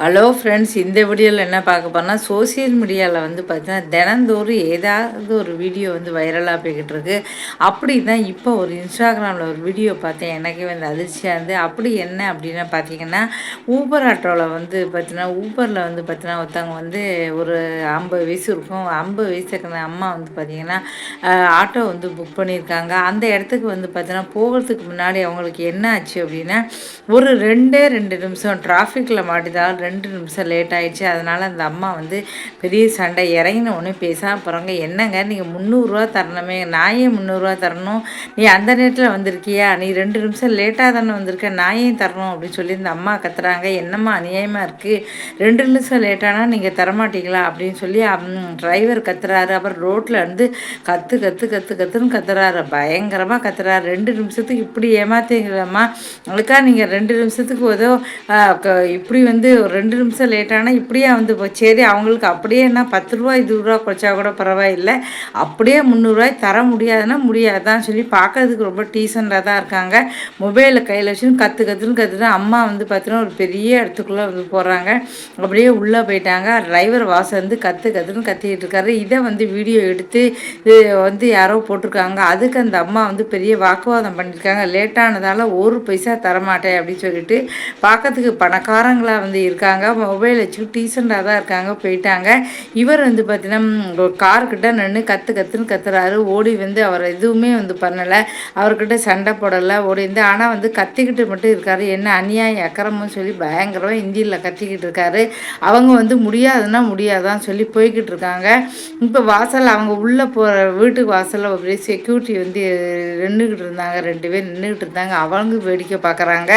Hello friends இந்த வீடியோவில் என்ன பார்க்க போனால் சோசியல் மீடியாவில் வந்து பார்த்தீங்கன்னா தினந்தோறும் ஏதாவது ஒரு வீடியோ வந்து வைரலாக போய்கிட்டு இருக்கு. அப்படி தான் இப்போ ஒரு இன்ஸ்டாகிராமில் ஒரு வீடியோ பார்த்தேன் எனக்கே வந்து அதிர்ச்சியாக இருந்து அப்படி என்ன அப்படின்னா பார்த்தீங்கன்னா ஊபர் ஆட்டோவில் வந்து பார்த்தீங்கன்னா ஊபரில் வந்து பார்த்தீங்கன்னா ஒருத்தவங்க வந்து ஒரு ஐம்பது வயசு இருக்கும். ஐம்பது வயசு இருக்கிற அம்மா வந்து பார்த்தீங்கன்னா ஆட்டோ வந்து புக் பண்ணியிருக்காங்க. அந்த இடத்துக்கு வந்து பார்த்தீங்கன்னா போகிறதுக்கு முன்னாடி அவங்களுக்கு என்ன ஆச்சு அப்படின்னா ஒரு ரெண்டே ரெண்டு நிமிஷம் டிராஃபிக்கில் மாட்டிதான் ரெண்டு நிமிஷம் லேட் ஆகிடுச்சு அதனால் அந்த அம்மா வந்து பெரிய சண்டை. இறங்கின ஒன்று பேசாமல் போகிறாங்க என்னங்க நீங்கள் முந்நூறுரூவா தரணுமே. நான் ஏன் முந்நூறுரூவா தரணும்? நீ அந்த நேரத்தில் வந்திருக்கியா? நீ ரெண்டு நிமிஷம் லேட்டாக தானே வந்திருக்க. நான் ஏன் தரணும் அப்படின்னு சொல்லி இந்த அம்மா கத்துறாங்க. என்னம்மா அநியாயமாக இருக்குது ரெண்டு நிமிஷம் லேட்டானா நீங்கள் தரமாட்டீங்களா? அப்படின்னு சொல்லி டிரைவர் கத்துறாரு. அப்புறம் ரோட்டில் வந்து கற்று கற்று கற்று கற்றுன்னு கத்துறாரு. பயங்கரமாக கத்துறாரு. ரெண்டு நிமிஷத்துக்கு இப்படி ஏமாத்தீங்களம்மா. அதுக்காக நீங்கள் ரெண்டு நிமிஷத்துக்கு ஏதோ இப்படி வந்து ஒரு ரெண்டு நிமிஷம் லேட்டானால் இப்படியே வந்து சரி அவங்களுக்கு அப்படியே என்ன பத்து ரூபா இருபது ரூபா குறைச்சா கூட பரவாயில்லை. அப்படியே முந்நூறுரூவாய் தர முடியாதுன்னா முடியாதான் சொல்லி பார்க்கறதுக்கு ரொம்ப டீசண்டாக தான் இருக்காங்க. மொபைலில் கையில் வச்சுன்னு கற்று கற்றுன்னு கற்றுட்டு அம்மா வந்து பார்த்தீங்கன்னா ஒரு பெரிய இடத்துக்குள்ளே வந்து போகிறாங்க அப்படியே உள்ளே போயிட்டாங்க. டிரைவர் வாசல் வந்து கற்று கற்றுன்னு கத்திக்கிட்டு இருக்காரு. இதை வந்து வீடியோ எடுத்து வந்து யாரோ போட்டிருக்காங்க. அதுக்கு அந்த அம்மா வந்து பெரிய வாக்குவாதம் பண்ணியிருக்காங்க. லேட்டானதால் ஒரு பைசா தரமாட்டேன் அப்படின்னு சொல்லிட்டு பார்க்கறதுக்கு பணக்காரங்களாக வந்து இருக்காங்க. இருக்காங்க. மொபைல் வச்சு டீசெண்டாக தான் இருக்காங்க. போயிட்டாங்க. இவர் வந்து பார்த்தீங்கன்னா கார்கிட்ட நின்று கற்று கற்றுன்னு கத்துறாரு. ஓடி வந்து அவர் எதுவுமே வந்து பண்ணலை. அவர்கிட்ட சண்டை போடலை. ஓடி வந்து ஆனால் வந்து கத்திக்கிட்டு மட்டும் இருக்காரு. என்ன அநியாயம் அக்கறமும் சொல்லி பயங்கரமாக இந்தியில் கத்திக்கிட்டு இருக்காரு. அவங்க வந்து முடியாதுன்னா முடியாதான்னு சொல்லி போய்கிட்டு இருக்காங்க. இப்போ வாசல் அவங்க உள்ளே போகிற வீட்டுக்கு வாசலில் அப்படியே செக்யூரிட்டி வந்து நின்றுக்கிட்டு இருந்தாங்க. ரெண்டு பேர் நின்றுக்கிட்டு இருந்தாங்க. அவங்க வேடிக்கை பார்க்குறாங்க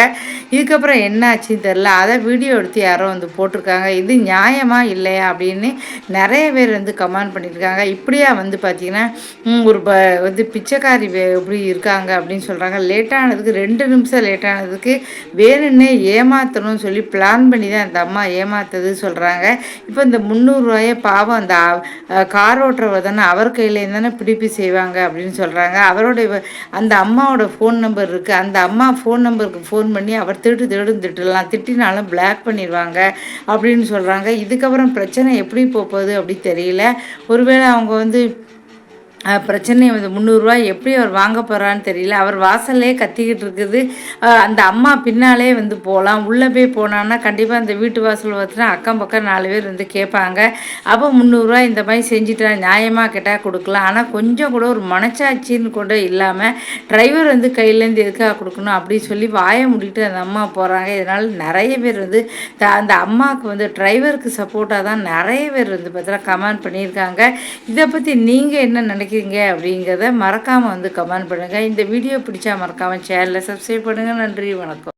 இதுக்கப்புறம் என்ன ஆச்சுன்னு தெரில அதை வீடியோ எடுத்து யாரோ வந்து போட்டிருக்காங்க. இது நியாயமா இல்லையா அப்படின்னு நிறைய பேர் வந்து கமெண்ட் பண்ணியிருக்காங்க. இப்படியா வந்து பார்த்திங்கன்னா ஒரு ப வந்து பிச்சைக்காரி எப்படி இருக்காங்க அப்படின்னு சொல்கிறாங்க லேட்டானதுக்கு ரெண்டு நிமிஷம் லேட்டானதுக்கு வேணுன்னே ஏமாற்றணும்னு சொல்லி பிளான் பண்ணி தான் அந்த அம்மா ஏமாத்தது சொல்கிறாங்க இப்போ இந்த முந்நூறுரூவாய பாவம் அந்த கார் ஓட்டுறவர் தானே அவர் கையிலேருந்து தானே பிடிப்பி செய்வாங்க அப்படின்னு சொல்கிறாங்க அவருடைய அந்த அம்மாவோட ஃபோன் நம்பர் இருக்குது அந்த அம்மா ஃபோன் நம்பருக்கு ஃபோன் பண்ணி அவர் திருட்டு திருடும் திட்டலாம் திட்டினாலும் பிளாக் பண்ணிடுவாங்க. அப்படின்னு சொல்கிறாங்க இதுக்கப்புறம் பிரச்சனை எப்படி போகுது அப்படி தெரியல. ஒருவேளை அவங்க வந்து பிரச்சனை வந்து முந்நூறுரூவா எப்படி அவர் வாங்க போகிறான்னு தெரியல. அவர் வாசல்லே கத்திக்கிட்டு இருக்குது. அந்த அம்மா பின்னாலே வந்து போகலாம் உள்ளே போய் போனான்னா கண்டிப்பாக அந்த வீட்டு வாசல் பார்த்துனா அக்கம் பக்கம் நாலு பேர் வந்து கேட்பாங்க. அப்போ முந்நூறுரூவா இந்த மாதிரி செஞ்சுட்டா நியாயமாக கேட்டால் கொடுக்கலாம். ஆனால் கொஞ்சம் கூட ஒரு மனச்சாட்சின்னு கூட இல்லாமல் டிரைவர் வந்து கையிலேருந்து எதுக்காக கொடுக்கணும் அப்படின்னு சொல்லி வாயை முடிட்டு அந்த அம்மா போகிறாங்க இதனால் நிறைய பேர் வந்து த அந்த அம்மாவுக்கு வந்து டிரைவருக்கு சப்போர்ட்டாக தான் நிறைய பேர் வந்து பார்த்தா கமெண்ட் பண்ணியிருக்காங்க. இதை பற்றி நீங்கள் என்ன நினைக்கிறீங்க? நினைக்கிறீங்க அப்படிங்கிறத மறக்காமல் வந்து கமெண்ட் பண்ணுங்கள் இந்த வீடியோ பிடிச்சா மறக்காமல் சேனலில் சப்ஸ்கிரைப் பண்ணுங்கள் நன்றி வணக்கம்.